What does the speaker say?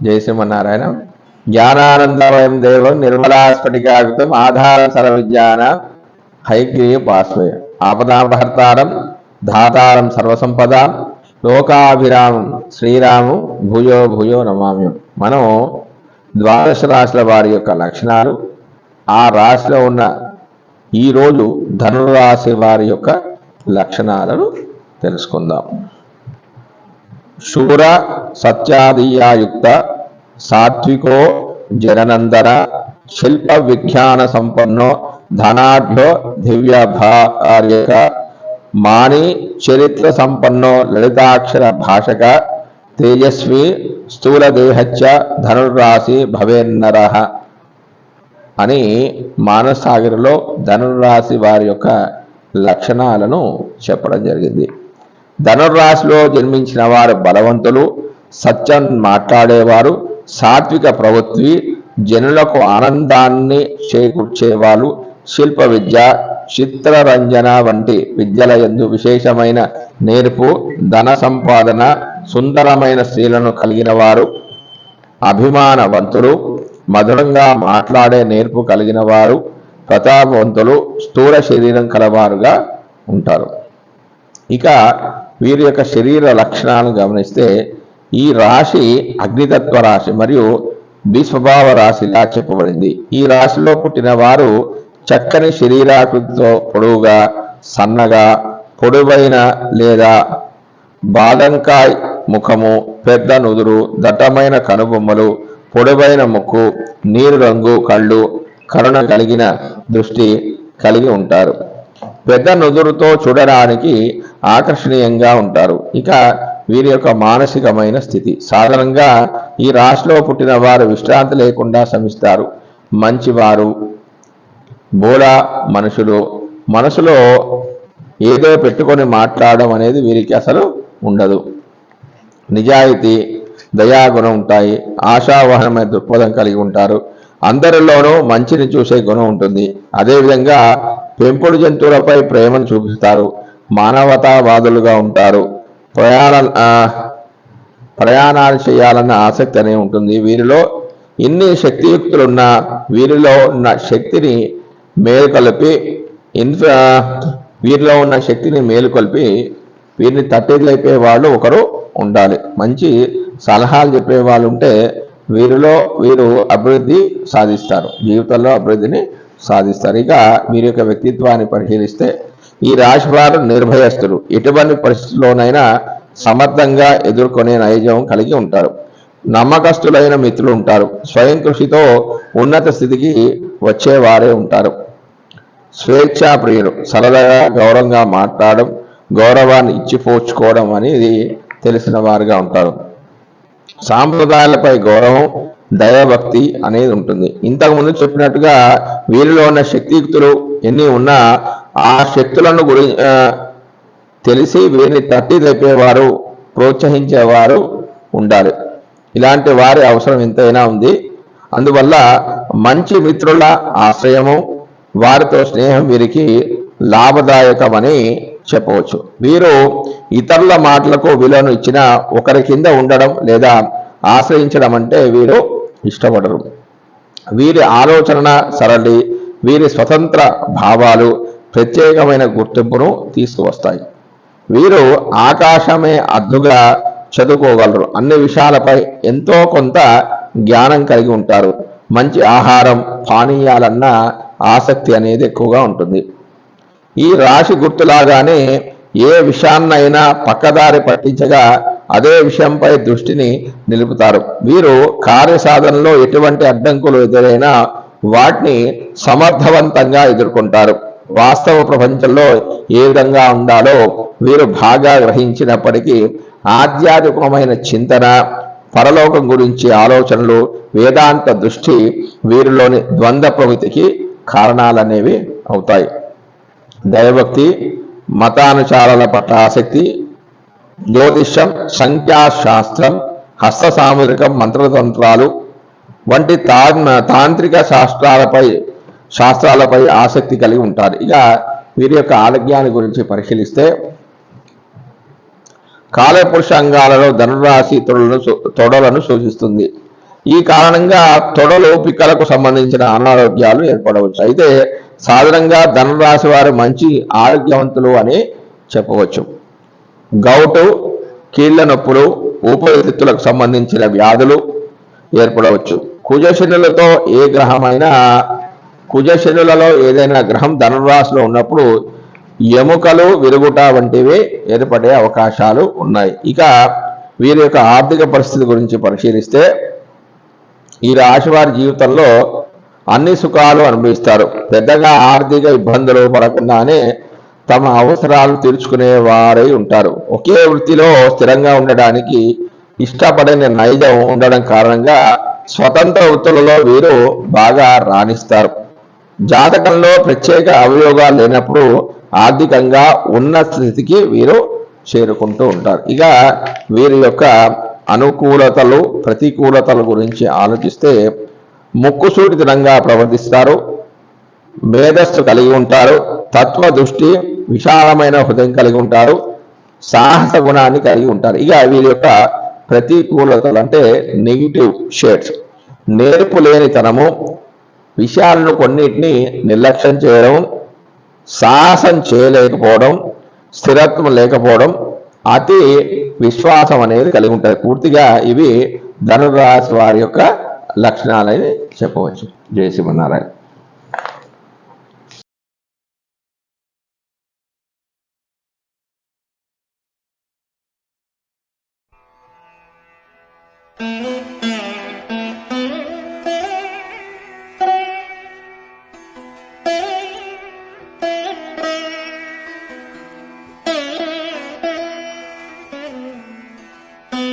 జై శ్రీమన్నారాయణ. జ్ఞానానందమయం దేవం నిర్మలాస్ఫటికాయుతం ఆధార సర్వజ్ఞాన హైగ్రీయ పాశ్వయ ఆపదాపహర్తారం ధాతారం సర్వసంపద లోకాభిరామం శ్రీరాము భూయో భూయో నమామ్యం మనం ద్వాదశ రాశుల వారి యొక్క లక్షణాలు ఆ రాశిలో ఉన్న ఈరోజు ధనురాశి వారి యొక్క లక్షణాలను తెలుసుకుందాం. శూర సత్యాదియాయుక్త సాత్వికో జననందన శిల్ప విజ్ఞాన సంపన్నో ధనాఢ్యో దివ్య భార్యక మాణి చరిత్ర సంపన్నో లలితాక్షర భాషక తేజస్వి స్థూలదేహచ్చ ధనుర్రాశి భవేన్నర. అని మానసాగర్లో ధనుర్రాశి వారి యొక్క లక్షణాలను చెప్పడం జరిగింది. ధనుర్రాశిలో జన్మించిన వారు బలవంతులు సత్యం మాట్లాడేవారు సాత్విక ప్రవృత్తి జనులకు ఆనందాన్ని చేకూర్చేవారు శిల్ప విద్య చిత్రరంజన వంటి విద్యల ఎందు విశేషమైన నేర్పు ధన సంపాదన సుందరమైన స్త్రీలను కలిగిన వారు అభిమానవంతులు మధురంగా మాట్లాడే నేర్పు కలిగిన వారు ప్రతాపవంతులు స్థూల శరీరం కలవారుగా ఉంటారు. ఇక వీరి యొక్క శరీర లక్షణాలను గమనిస్తే ఈ రాశి అగ్నితత్వ రాశి మరియు ద్విస్వభావ రాశిలా చెప్పబడింది. ఈ రాశిలో పుట్టిన వారు చక్కని శరీరాకృతితో పొడవుగా సన్నగా పొడవైన లేదా బాదంకాయ్ ముఖము పెద్ద నుదురు దట్టమైన కనుబొమ్మలు పొడవైన ముక్కు నీరు రంగు కళ్ళు కరుణ కలిగిన దృష్టి కలిగి ఉంటారు. పెద్ద నుదురుతో చూడడానికి ఆకర్షణీయంగా ఉంటారు. ఇక వీరి యొక్క మానసికమైన స్థితి. సాధారణంగా ఈ రాశిలో పుట్టిన వారు విశ్రాంతి లేకుండా శ్రమిస్తారు మంచివారు బోడా మనుషులు మనసులో ఏదో పెట్టుకొని మాట్లాడడం అనేది వీరికి అసలు ఉండదు. నిజాయితీ దయాగుణం ఉంటాయి ఆశావహనమైన దృక్పథం కలిగి ఉంటారు. అందరిలోనూ మంచిని చూసే గుణం ఉంటుంది. అదేవిధంగా పెంపుడు జంతువులపై ప్రేమను చూపిస్తారు. మానవతావాదులుగా ఉంటారు. ప్రయాణ ప్రయాణాలు చేయాలన్న ఆసక్తి అనేది ఉంటుంది. వీరిలో ఇన్ని శక్తియుక్తులున్న వీరిలో ఉన్న శక్తిని మేలుకొల్పి ఇన్ఫ్రా వీరిలో ఉన్న శక్తిని మేలుకొల్పి వీరిని తట్టిలేపే వాళ్ళు ఒకరు ఉండాలి. మంచి సలహాలు చెప్పే వాళ్ళు ఉంటే వీరిలో వీరు అభివృద్ధి సాధిస్తారు. జీవితంలో అభివృద్ధిని సాధిస్తారు. ఇక వీరి యొక్క వ్యక్తిత్వాన్ని పరిశీలిస్తే ఈ రాశి వారు నిర్భయస్తులు. ఎటువంటి పరిస్థితుల్లోనైనా సమర్థంగా ఎదుర్కొనే నైజం కలిగి ఉంటారు. నమ్మకస్తులైన మిత్రులు ఉంటారు. స్వయం కృషితో ఉన్నత స్థితికి వచ్చేవారే ఉంటారు. స్వేచ్ఛా ప్రియులు. సరదాగా గౌరవంగా మాట్లాడడం గౌరవాన్ని ఇచ్చిపోచుకోవడం అనేది తెలిసిన వారుగా ఉంటారు. సాంప్రదాయాలపై గౌరవం దయాభక్తి అనేది ఉంటుంది. ఇంతకుముందు చెప్పినట్టుగా వీరిలో ఉన్న శక్తియుక్తులు ఎన్ని ఉన్నా ఆ శక్తులను గురి తెలిసి వీరిని తట్టి తెప్పేవారు ప్రోత్సహించేవారు ఉండాలి. ఇలాంటి వారి అవసరం ఎంతైనా ఉంది. అందువల్ల మంచి మిత్రుల ఆశ్రయము వారితో స్నేహం వీరికి లాభదాయకమని చెప్పవచ్చు. వీరు ఇతరుల మాటలకు విలువను ఇచ్చిన ఒకరి కింద ఉండడం లేదా ఆశ్రయించడం అంటే వీరు ఇష్టపడరు. వీరి ఆలోచన సరళి వీరి స్వతంత్ర భావాలు ప్రత్యేకమైన గుర్తింపును తీసుకువస్తాయి. వీరు ఆకాశమే అద్దుగా చదువుకోగలరు. అన్ని విషయాలపై ఎంతో కొంత జ్ఞానం కలిగి ఉంటారు. మంచి ఆహారం పానీయాలన్న ఆసక్తి అనేది ఎక్కువగా ఉంటుంది. ఈ రాశి గుర్తులాగానే ఏ విషయాన్నైనా పక్కదారి పట్టించగా అదే విషయంపై దృష్టిని నిలుపుతారు. వీరు కార్యసాధనలో ఎటువంటి అడ్డంకులు ఎదురైనా వాటిని సమర్థవంతంగా ఎదుర్కొంటారు. వాస్తవ ప్రపంచంలో ఏ విధంగా ఉండాలో వీరు బాగా గ్రహించినప్పటికీ ఆధ్యాత్మికమైన చింతన పరలోకం గురించి ఆలోచనలు వేదాంత దృష్టి వీరిలోని ద్వంద్వ ప్రవృత్తికి కారణాలనేవి అవుతాయి. దైవభక్తి మతానుచారాల పట్ల ఆసక్తి జ్యోతిష్యం సంఖ్యాశాస్త్రం హస్త సాముద్రికం మంత్రతంత్రాలు వంటి తా తాంత్రిక శాస్త్రాలపై శాస్త్రాలపై ఆసక్తి కలిగి ఉంటారు. ఇక వీరి యొక్క ఆరోగ్యాన్ని గురించి పరిశీలిస్తే కాలపురుష అంగాలలో ధనురాశి తొడలను తొడలను సూచిస్తుంది. ఈ కారణంగా తొడలు పిక్కలకు సంబంధించిన అనారోగ్యాలు ఏర్పడవచ్చు. అయితే సాధారణంగా ధనురాశి వారు మంచి ఆరోగ్యవంతులు అని చెప్పవచ్చు. గౌటు కీళ్ళ నొప్పులు ఊపిరితిత్తులకు సంబంధించిన వ్యాధులు ఏర్పడవచ్చు. కుజశనులతో ఏ గ్రహమైనా కుజశనులలో ఏదైనా గ్రహం ధనురాశిలో ఉన్నప్పుడు ఎముకలు విరుగుట వంటివి ఏర్పడే అవకాశాలు ఉన్నాయి. ఇక వీరి యొక్క ఆర్థిక పరిస్థితి గురించి పరిశీలిస్తే ఈ రాశి వారి జీవితంలో అన్ని సుఖాలు అనుభవిస్తారు. పెద్దగా ఆర్థిక ఇబ్బందులు పడకుండానే తమ అవసరాలు తీర్చుకునే వారై ఉంటారు. ఒకే వృత్తిలో స్థిరంగా ఉండడానికి ఇష్టపడని నైజం ఉండడం కారణంగా స్వతంత్ర వృత్తులలో వీరు బాగా రాణిస్తారు. జాతకంలో ప్రత్యేక అవయోగాలు లేనప్పుడు ఆర్థికంగా ఉన్న స్థితికి వీరు చేరుకుంటూ ఉంటారు. ఇక వీరి యొక్క అనుకూలతలు ప్రతికూలతల గురించి ఆలోచిస్తే ముక్కుసూటితనంగా ప్రవర్తిస్తారు మేధస్సు కలిగి ఉంటారు తత్వ దృష్టి విశాలమైన హృదయం కలిగి ఉంటారు సాహస గుణాన్ని కలిగి ఉంటారు. ఇక వీరి యొక్క ప్రతికూలతలు అంటే నెగిటివ్ షేడ్స్ నేర్పు లేనితనము విషయాలను కొన్నిటిని నిర్లక్ష్యం చేయడం సాహసం చేయలేకపోవడం స్థిరత్వం లేకపోవడం అతి విశ్వాసం అనేది కలిగి ఉంటుంది పూర్తిగా ఇవి ధనురాశి వారి యొక్క లక్షణాలని చెప్పవచ్చు. జయ శ్రీమన్నారాయణ.